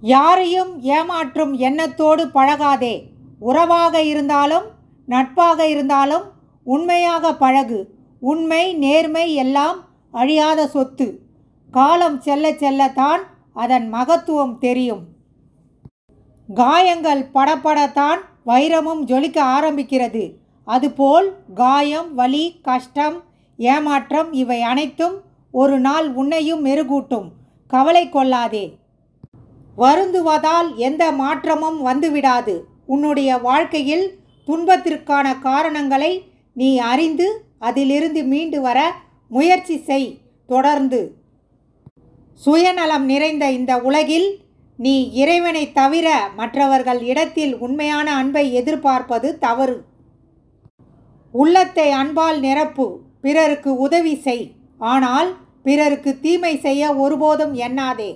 யாரையும் ஏமாற்றும் எண்ணத்தோடு பழகாதே. உறவாக இருந்தாலும் நட்பாக இருந்தாலும் உண்மையாக பழகு. உண்மை நேர்மை எல்லாம் அழியாத சொத்து. காலம் செல்ல செல்லத்தான் அதன் மகத்துவம் தெரியும். காயங்கள் படப்படத்தான் வைரமும் ஜொலிக்க ஆரம்பிக்கிறது. அதுபோல் காயம் வலி கஷ்டம் ஏமாற்றம் இவை அனைத்தும் ஒரு நாள் உன்னையும் மெருகூட்டும். கவலை கொள்ளாதே. வருந்துவதால் எந்த மாற்றமும் வந்துவிடாது. உன்னுடைய வாழ்க்கையில் துன்பத்திற்கான காரணங்களை நீ அறிந்து அதிலிருந்து மீண்டு வர முயற்சி செய். தொடர்ந்து. சுயநலம் நிறைந்த இந்த உலகில் நீ இறைவனை தவிர மற்றவர்கள் இடத்தில் உண்மையான அன்பை எதிர்பார்ப்பது தவறு. உள்ளத்தை அன்பால் நிரப்பு. பிறருக்கு உதவி செய். ஆனால் பிறருக்கு தீமை செய்ய ஒருபோதும் எண்ணாதே.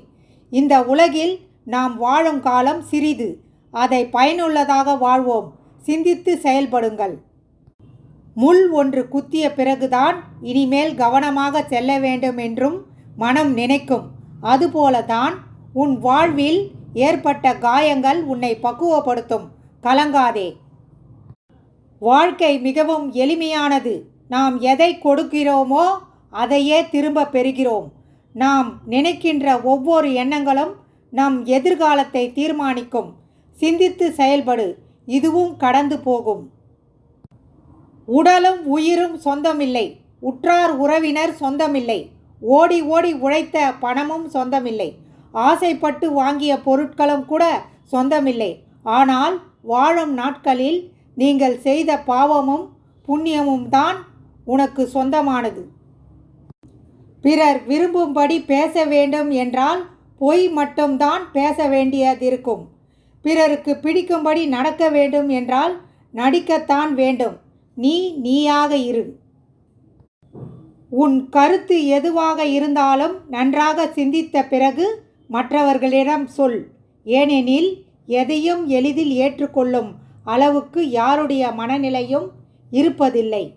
இந்த உலகில் நாம் வாழும் காலம் சிறிது. அதை பயனுள்ளதாக வாழ்வோம். சிந்தித்து செயல்படுங்கள். முள் ஒன்று குத்திய பிறகுதான் இனிமேல் கவனமாக செல்ல வேண்டும் என்றும் மனம் நினைக்கும். அதுபோலதான் உன் வாழ்வில் ஏற்பட்ட காயங்கள் உன்னை பக்குவப்படுத்தும். கலங்காதே. வாழ்க்கை மிகவும் எளிமையானது. நாம் எதை கொடுக்கிறோமோ அதையே திரும்ப பெறுகிறோம். நாம் நினைக்கின்ற ஒவ்வொரு எண்ணங்களும் நம் எதிர்காலத்தை தீர்மானிக்கும். சிந்தித்து செயல்படு. இதுவும் கடந்து போகும். உடலும் உயிரும் சொந்தமில்லை. உற்றார் உறவினர் சொந்தமில்லை. ஓடி ஓடி உழைத்த பணமும் சொந்தமில்லை. ஆசைப்பட்டு வாங்கிய பொருட்களும் கூட சொந்தமில்லை. ஆனால் வாழும் நாட்களில் நீங்கள் செய்த பாவமும் புண்ணியமும் தான் உனக்கு சொந்தமானது. பிறர் விரும்பும்படி பேச வேண்டும் என்றால் பொய் மட்டும்தான் பேச வேண்டியதிருக்கும். பிறருக்கு பிடிக்கும்படி நடக்க வேண்டும் என்றால் நடிக்கத்தான் வேண்டும். நீ நீயாக இரு. உன் கருத்து எதுவாக இருந்தாலும் நன்றாக சிந்தித்த பிறகு மற்றவர்களிடம் சொல். ஏனெனில் எதையும் எளிதில் ஏற்றுக்கொள்ளும் அளவுக்கு யாருடைய மனநிலையும் இருப்பதில்லை.